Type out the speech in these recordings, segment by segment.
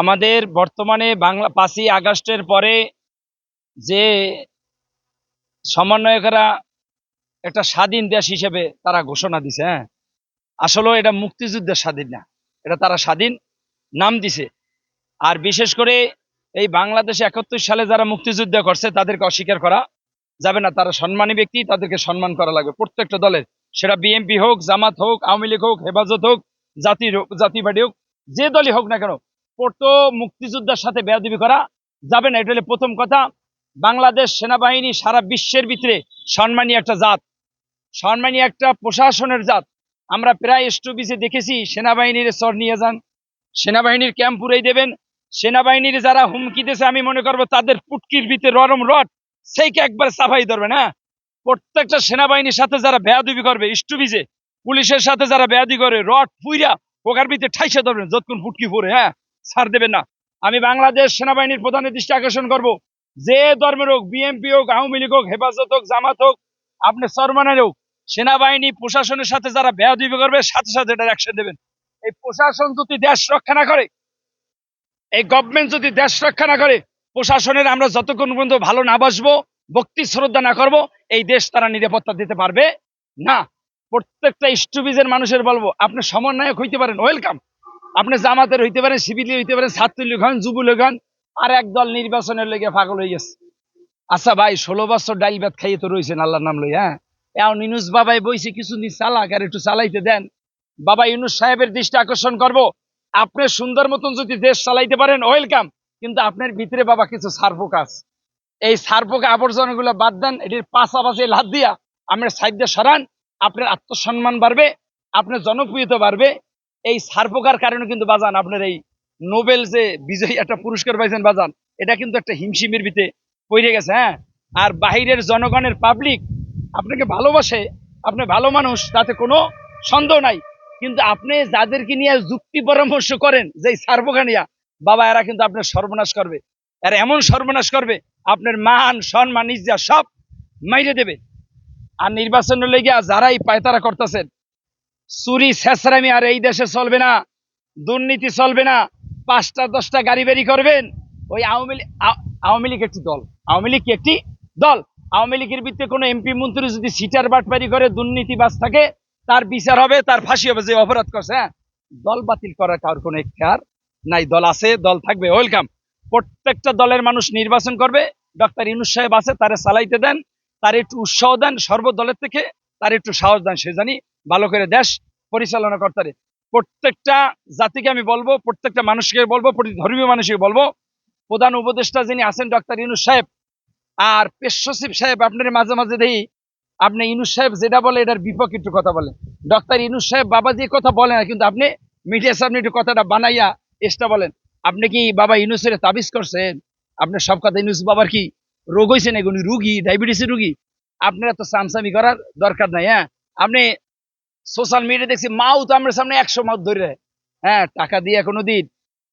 আমাদের বর্তমানে বাংলা, পাঁচই আগস্টের পরে যে সমন্বয়করা একটা স্বাধীন দেশ হিসেবে তারা ঘোষণা দিছে হ্যাঁ? আসলে এটা মুক্তিযুদ্ধের স্বাধীন না। এটা তারা স্বাধীন নাম দিছে। আর বিশেষ করে এই বাংলাদেশে একাত্তর সালে যারা মুক্তিযুদ্ধ করছে, তাদেরকে অস্বীকার করা যাবে না। তারা সম্মানী ব্যক্তি, তাদেরকে সম্মান করা লাগবে। প্রত্যেকটা দলের, সেটা বিএনপি হোক, জামাত হোক, আওয়ামী লীগ হোক, হেফাজত হোক জাতীয় পার্টি হোক, যে দলই হোক না কেন প্রতো মুক্তিযোদ্ধার সাথে বেয়াদবি করা যাবে না, এটা হলে প্রথম কথা। বাংলাদেশ সেনাবাহিনী সারা বিশ্বের ভিতরে সম্মানী একটা জাত, সম্মানী একটা প্রশাসনের জাত। আমরা প্রায় স্টপিসে দেখেছি, সেনাবাহিনীর স্তর নিয়ে যান, সেনাবাহিনীর ক্যাম্প পুরাই দেবেন। সেনাবাহিনীর যারা হুমকি দিয়েছে, আমি মনে করব তাদের পুটকির ভিতরে ররম রড, সেইকে একবার সাফাই ধরবেন হ্যাঁ প্রত্যেকটা সেনাবাহিনীর সাথে যারা বেয়াদবি করবে স্টুবিজে পুলিশের সাথে যারা বেয়াদি করে, রড পুইরা পোকার ভিতরে ঠাইসে ধরবেন যতক্ষণ ফুটকি পরে হ্যাঁ? ছাড় দেবেন না। আমি বাংলাদেশ সেনাবাহিনীর প্রধানের দৃষ্টি আকর্ষণ করব। যে ধর্মের হোক বিএনপি হোক, আওয়ামী লীগ হোক, হেফাজত হোক, জামাত হোক, আপনি সরমানের হোক, সেনাবাহিনী প্রশাসনের সাথে যারা বেয়াদবি করবে, সাথে সাথে এটার অ্যাকশন দেবেন। এই প্রশাসন যদি দেশ রক্ষা না করে, এই গভর্নমেন্ট যদি দেশ রক্ষা না করে, প্রশাসনের আমরা যতক্ষণ পর্যন্ত ভালো না বাসবো, ভক্তি শ্রদ্ধা না করব, এই দেশ তারা নিরাপত্তা দিতে পারবে? না। প্রত্যেকটা স্টুবিজের মানুষের বলব, আপনি সমন্বয়ক হইতে পারেন ওয়েলকাম আপনি জামাতের হইতে পারেন সিভিলি হইতে পারেন, ছাত্রলীগ হন, যুবলীগ হন, আর একদল নির্বাচনের লেগে পাগল হয়ে গেছে। আচ্ছা ভাই, ষোলো বছর ডাইল ভাত খাইয়ে তো রয়েছেন আল্লাহর নাম লই হ্যাঁ? এখন ইনুস বাবাই বইছে কিছুদিন চালাক, আর একটু চালাইতে দেন। বাবা ইউনুস সাহেবের দৃষ্টি আকর্ষণ করব। আপনি সুন্দর মতন যদি দেশ চালাইতে পারেন, ওয়েলকাম। কিন্তু আপনার ভিতরে বাবা কিছু সার্ফোক আছে। এই সার্ফোক আবর্জনাগুলো বাদ দেন, এটির পাশাপাশি লাদ দিয়া আপনার সাইডে সরান, আপনার আত্মসম্মান বাড়বে, আপনার জনপ্রিয়তা বাড়বে এই সার্ফোকার কারণে কিন্তু বাজান আপনার এই নোবেল যে বিজয়ী একটা পুরস্কার পাইছেন বাজান, এটা কিন্তু একটা হিমশিমের ভিতরে পড়ে গেছে হ্যাঁ? আর বাহিরের জনগণের পাবলিক আপনাকে ভালোবাসে, আপনি ভালো মানুষ, তাতে কোনো সন্দেহ নাই। কিন্তু আপনি যাদেরকে নিয়ে যুক্তি পরামর্শ করেন, যে সার্বখানিয়া বাবা, এরা কিন্তু আপনার সর্বনাশ করবে। এরা এমন সর্বনাশ করবে, আপনার মান, সম্মান, ইজ্জা সব মাইরে দেবে। আর নির্বাচনের লেগে যারাই পায়তারা করতেছেন চুরি, ছেঁচড়ামি আর এই দেশে চলবে না, দুর্নীতি চলবে না, পাঁচটা, দশটা গাড়ি বেরি করবেন, ওই আওয়ামী আওয়ামী লীগ একটি দল, আওয়ামী লীগ একটি দল? আওয়ামী লীগের ভিত্তিতে কোনো এমপি মন্ত্রী যদি সিটার বাটপারি করে, দুর্নীতিবাজ থাকে, তার বিচার হবে, তার ফাঁসি হবে, যে অপরাধ করছে হ্যাঁ? দল বাতিল করার কারোর কোনো ইচ্ছার নাই, দল আছে, দল থাকবে, ওয়েলকাম। প্রত্যেকটা দলের মানুষ নির্বাচন করবে, ডক্টর ইনুস সাহেব আছে, তারে চালাইতে দেন, তার একটু উৎসাহ দেন সর্বদলের থেকে, তার একটু সাহস দেন, সে জানি ভালো করে দেশ পরিচালনা করতে পারে। প্রত্যেকটা জাতিকে আমি বলব, প্রত্যেকটা মানুষকে বলব প্রতি ধর্মীয় মানুষকে বলব, প্রধান উপদেষ্টা যিনি আছেন ডক্টর ইনুস সাহেব আর পেশ সচিব সাহেব আপনার মাঝে মাঝে দেখি, আপনি ইনুস সাহেব যেটা বলে এটার বিপক্ষে একটু কথা বলেন। ডক্টর ইনুস সাহেব বাবা দিয়ে কথা বলে না, কিন্তু আপনি মিডিয়ার সামনে একটু কথাটা বানাইয়া এসটা বলেন। আপনি কি বাবা ইনুসের তাবিজ করছেন? আপনার সব কথা ইনুস বাবার কি রোগ হয়েছে নাকি? উনি রুগী, ডায়াবেটিসের রুগী? আপনার তো সামসামি করার দরকার নাই হ্যাঁ? আপনি সোশ্যাল মিডিয়া দেখছি মাও তো আমার সামনে একশো মাউথ ধরে। হ্যাঁ টাকা দিয়ে কোনো দিন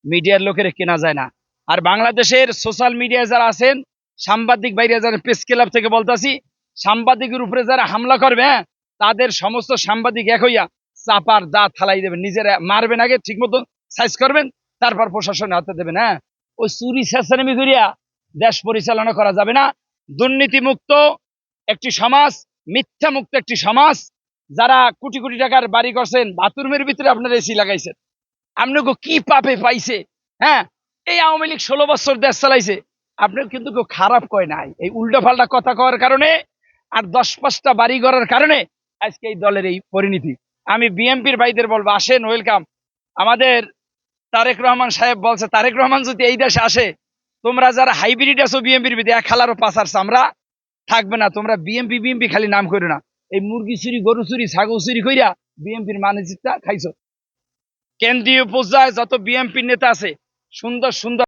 মিডিয়ার লোকের কেনা যায় না। আর বাংলাদেশের সোশ্যাল মিডিয়ায় যারা আছেন, সাংবাদিক বাইরে যারা প্রেস ক্লাব থেকে বলতাছি, সাংবাদিকের উপরে যারা হামলা করবে হ্যাঁ তাদের সমস্ত সাংবাদিক এক হইয়া চাপার দা থালাই দেবেন। নিজেরা মারবেন আগে ঠিক মতো সাইজ করবেন, তারপর প্রশাসনে হাতে দেবেন হ্যাঁ। ওই চুরি শেষানামি করিয়া দেশ পরিচালনা করা যাবে না। দুর্নীতি মুক্ত একটি সমাজ মিথ্যা মুক্ত একটি সমাজ যারা কোটি কোটি টাকার বাড়ি করছেন, বাথরুমের ভিতরে আপনার এসি লাগাইছেন। আপনাকে কি পাপে পাইছে? হ্যাঁ? এই আওয়ামী লীগ ষোলো বছর দেশ চালাইছে। আপনার কিন্তু কেউ খারাপ কয় নাই। এই উল্টো পাল্টা কথা কওয়ার কারণে আর দশ পাঁচটা বাড়ি করার কারণে আজকে এই দলের এই পরিণতি। আমি বিএমপির ভাইদের বলব, আসেন ওয়েলকাম আমাদের তারেক রহমান সাহেব বলছে, তারেক রহমান যদি এই দেশে আসে, তোমরা যারা হাইব্রিড আছো বিএমপির ভিতরে এক হালারও পাচার আমরা থাকবে না। তোমরা বিএমপি বিএমপি খালি নাম করো না। এই মুরগি চুরি, গরু চুরি, ছাগল চুরি কইরা বিএমপির মানচিত্রটা খাইছ। কেন্দ্রীয় পর্যায়ে যত বিএমপির নেতা আছে, সুন্দর সুন্দর